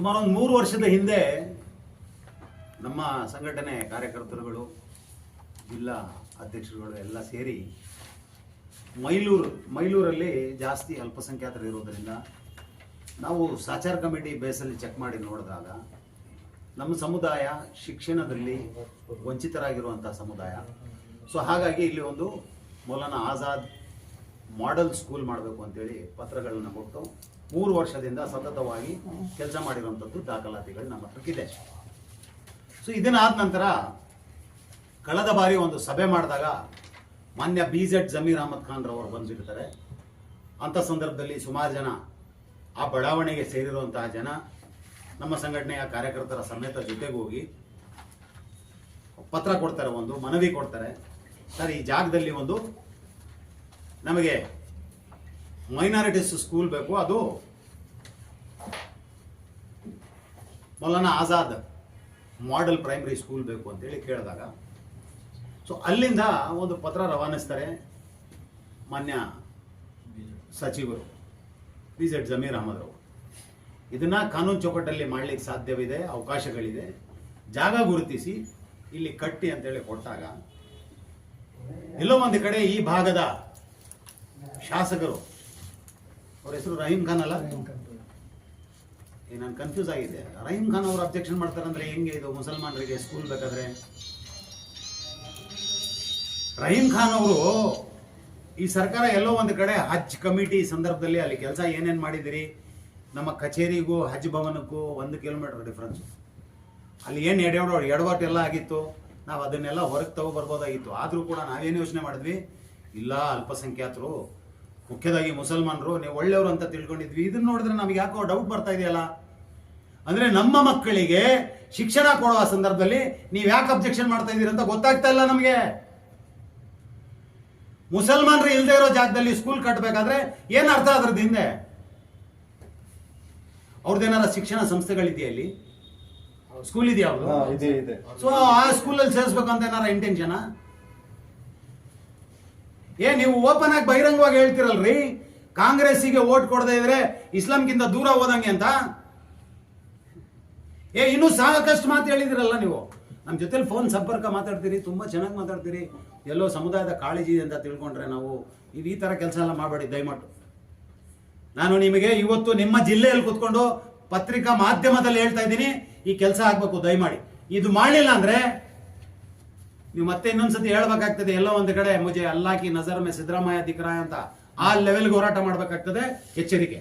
ಸುಮಾರು ಒಂದು ಮೂರು ವರ್ಷದ ಹಿಂದೆ ನಮ್ಮ ಸಂಘಟನೆ ಕಾರ್ಯಕರ್ತರುಗಳು, ಜಿಲ್ಲಾ ಅಧ್ಯಕ್ಷರುಗಳು ಎಲ್ಲ ಸೇರಿ ಮೈಲೂರು, ಮೈಲೂರಲ್ಲಿ ಜಾಸ್ತಿ ಅಲ್ಪಸಂಖ್ಯಾತರು ಇರೋದರಿಂದ ನಾವು ಸಾಚಾರ ಕಮಿಟಿ ಬೇಸಲ್ಲಿ ಚೆಕ್ ಮಾಡಿ ನೋಡಿದಾಗ ನಮ್ಮ ಸಮುದಾಯ ಶಿಕ್ಷಣದಲ್ಲಿ ವಂಚಿತರಾಗಿರುವಂಥ ಸಮುದಾಯ. ಸೊ ಹಾಗಾಗಿ ಇಲ್ಲಿ ಒಂದು ಮೌಲಾನ ಆಜಾದ್ ಮಾಡೆಲ್ ಸ್ಕೂಲ್ ಮಾಡಬೇಕು ಅಂತೇಳಿ ಪತ್ರಗಳನ್ನ ಕೊಟ್ಟು ಮೂರು ವರ್ಷದಿಂದ ಸತತವಾಗಿ ಕೆಲಸ ಮಾಡಿರುವಂಥದ್ದು ದಾಖಲಾತಿಗಳು ನಮ್ಮ ಇದೆ. ಸೊ ಇದನ್ನಾದ ನಂತರ ಕಳೆದ ಬಾರಿ ಒಂದು ಸಭೆ ಮಾಡಿದಾಗ ಮಾನ್ಯ ಬಿ ಜೆಡ್ ಜಮೀರ್ ಅಹಮದ್ ಖಾನ್ ರವರು ಬಂದಿರ್ತಾರೆ ಅಂಥ ಸಂದರ್ಭದಲ್ಲಿ ಸುಮಾರು ಜನ ಆ ಬಡಾವಣೆಗೆ ಸೇರಿರುವಂತಹ ಜನ ನಮ್ಮ ಸಂಘಟನೆಯ ಕಾರ್ಯಕರ್ತರ ಸಮೇತ ಜೊತೆಗೆ ಹೋಗಿ ಪತ್ರ ಕೊಡ್ತಾರೆ, ಒಂದು ಮನವಿ ಕೊಡ್ತಾರೆ. ಸರ್, ಈ ಜಾಗದಲ್ಲಿ ಒಂದು ನಮಗೆ ಮೈನಾರಿಟೀಸ್ ಸ್ಕೂಲ್ ಬೇಕು, ಅದು Maulana Azad model primary school ಬೇಕು ಅಂತೇಳಿ ಕೇಳಿದಾಗ, ಸೊ ಅಲ್ಲಿಂದ ಒಂದು ಪತ್ರ ರವಾನಿಸ್ತಾರೆ ಮಾನ್ಯ ಸಚಿವರು ಬಿ ಜೆಡ್ ಜಮೀರ್ ಅಹಮದ್ ಅವರು. ಇದನ್ನ ಕಾನೂನು ಚೌಕಟ್ಟಲ್ಲಿ ಮಾಡ್ಲಿಕ್ಕೆ ಸಾಧ್ಯವಿದೆ, ಅವಕಾಶಗಳಿದೆ, ಜಾಗ ಗುರುತಿಸಿ, ಇಲ್ಲಿ ಕಟ್ಟಿ ಅಂತೇಳಿ ಕೊಟ್ಟಾಗ, ಎಲ್ಲೋ ಒಂದು ಕಡೆ ಈ ಭಾಗದ ಶಾಸಕರು ಅವ್ರ ಹೆಸರು ರಹೀಂ ಖಾನ್ ಅಲ್ಲ? ನಾನು ಕನ್ಫ್ಯೂಸ್ ಆಗಿದೆ ರಹೀಂ ಖಾನ್ ಅವರು ಅಬ್ಜೆಕ್ಷನ್ ಮಾಡ್ತಾರೆ ಅಂದ್ರೆ ಹೆಂಗೆ ಇದು ಮುಸಲ್ಮಾನರಿಗೆ ಸ್ಕೂಲ್ ಬೇಕಾದ್ರೆ? ರಹೀಂ ಖಾನ್ ಅವರು ಈ ಸರ್ಕಾರ ಎಲ್ಲೋ ಒಂದು ಕಡೆ ಹಜ್ ಕಮಿಟಿ ಸಂದರ್ಭದಲ್ಲಿ ಅಲ್ಲಿ ಕೆಲಸ ಏನೇನು ಮಾಡಿದಿರಿ? ನಮ್ಮ ಕಚೇರಿಗೂ ಹಜ್ ಭವನಕ್ಕೂ ಒಂದು ಕಿಲೋಮೀಟರ್ ಡಿಫ್ರೆನ್ಸ್ ಅಲ್ಲಿ ಏನು ಎಡವಾಟ ಎಡವಟ್ಟು ಎಲ್ಲ ಆಗಿತ್ತು? ನಾವು ಅದನ್ನೆಲ್ಲ ಹೊರಗೆ ತಗೋ ಬರ್ಬೋದಾಗಿತ್ತು. ಆದರೂ ಕೂಡ ನಾವೇನು ಯೋಚನೆ ಮಾಡಿದ್ವಿ? ಇಲ್ಲ ಅಲ್ಪಸಂಖ್ಯಾತರು. ಮುಖ್ಯದಾಗಿ ಮುಸಲ್ಮಾನರು ನೀವು ಒಳ್ಳೆಯವರು ಅಂತ ತಿಳ್ಕೊಂಡಿದ್ವಿ. ಇದನ್ನ ನೋಡಿದ್ರೆ ನಮಗೆ ಯಾಕೋ ಡೌಟ್ ಬರ್ತಾ ಇದೆಯಲ್ಲ? ಅಂದ್ರೆ ನಮ್ಮ ಮಕ್ಕಳಿಗೆ ಶಿಕ್ಷಣ ಕೊಡುವ ಸಂದರ್ಭದಲ್ಲಿ ನೀವು ಯಾಕೆ ಅಬ್ಜೆಕ್ಷನ್ ಮಾಡ್ತಾ ಇದ್ದೀರಿ ಅಂತ ಗೊತ್ತಾಗ್ತಾ ಇಲ್ಲ ನಮಗೆ. ಮುಸಲ್ಮಾನರು ಇಲ್ಲದೆ ಇರೋ ಜಾಗದಲ್ಲಿ ಸ್ಕೂಲ್ ಕಟ್ಟಬೇಕಾದ್ರೆ ಏನು ಅರ್ಥ ಅದ್ರದ್ದು ಹಿಂದೆ? ಅವ್ರದ್ದೇನಾರ ಶಿಕ್ಷಣ ಸಂಸ್ಥೆಗಳಿದೆಯಾ ಅಲ್ಲಿ ಸ್ಕೂಲ್ ಇದೆಯಾ ಸೊ ಆ ಸ್ಕೂಲಲ್ಲಿ ಸೇರಿಸ್ಬೇಕಂತ ಏನಾರ ಇಂಟೆನ್ಷನ್ ಏ, ನೀವು ಓಪನ್ ಆಗಿ ಬಹಿರಂಗವಾಗಿ ಹೇಳ್ತಿರಲ್ರಿ? ಕಾಂಗ್ರೆಸ್ಸಿಗೆ ಓಟ್ ಕೊಡದೇ ಇದ್ರೆ ಇಸ್ಲಾಂಗಿಂತ ದೂರ ಹೋದಂಗೆ ಅಂತ? ಏ, ಇನ್ನೂ ಸಾಕಷ್ಟು ಮಾತು ಹೇಳಿದಿರಲ್ಲ ನೀವು. ನಮ್ಮ ಜೊತೆಲಿ ಫೋನ್ ಸಂಪರ್ಕ ಮಾತಾಡ್ತೀರಿ, ತುಂಬಾ ಚೆನ್ನಾಗಿ ಮಾತಾಡ್ತೀರಿ. ಎಲ್ಲೋ ಸಮುದಾಯದ ಕಾಳಜಿ ಇದೆ ಅಂತ ತಿಳ್ಕೊಂಡ್ರೆ ನಾವು ನೀವು ಈ ತರ ಕೆಲಸ ಎಲ್ಲ ಮಾಡಬೇಡಿ, ದಯಮಾಟ್ಟು. ನಾನು ನಿಮಗೆ ಇವತ್ತು ನಿಮ್ಮ ಜಿಲ್ಲೆಯಲ್ಲಿ ಕೂತ್ಕೊಂಡು ಪತ್ರಿಕಾ ಮಾಧ್ಯಮದಲ್ಲಿ ಹೇಳ್ತಾ ಇದ್ದೀನಿ. ಈ ಕೆಲಸ ಆಗ್ಬೇಕು, ದಯಮಾಡಿ. ಇದು ಮಾಡಲಿಲ್ಲ ಅಂದ್ರೆ ನೀವು ಮತ್ತೆ ಇನ್ನೊಂದ್ಸತಿ ಹೇಳ್ಬೇಕಾಗ್ತದೆ, ಎಲ್ಲೋ ಒಂದು ಕಡೆ ಮುಜೆ ಅಲ್ಲಾಕಿ ನಜರ್ ಮೇ ಸಿದ್ದರಾಮಯ್ಯ ದಿಕ್ರಾಯ ಅಂತ. ಆ ಲೆವೆಲ್ಗೆ ಹೋರಾಟ ಮಾಡ್ಬೇಕಾಗ್ತದೆ, ಎಚ್ಚರಿಕೆ.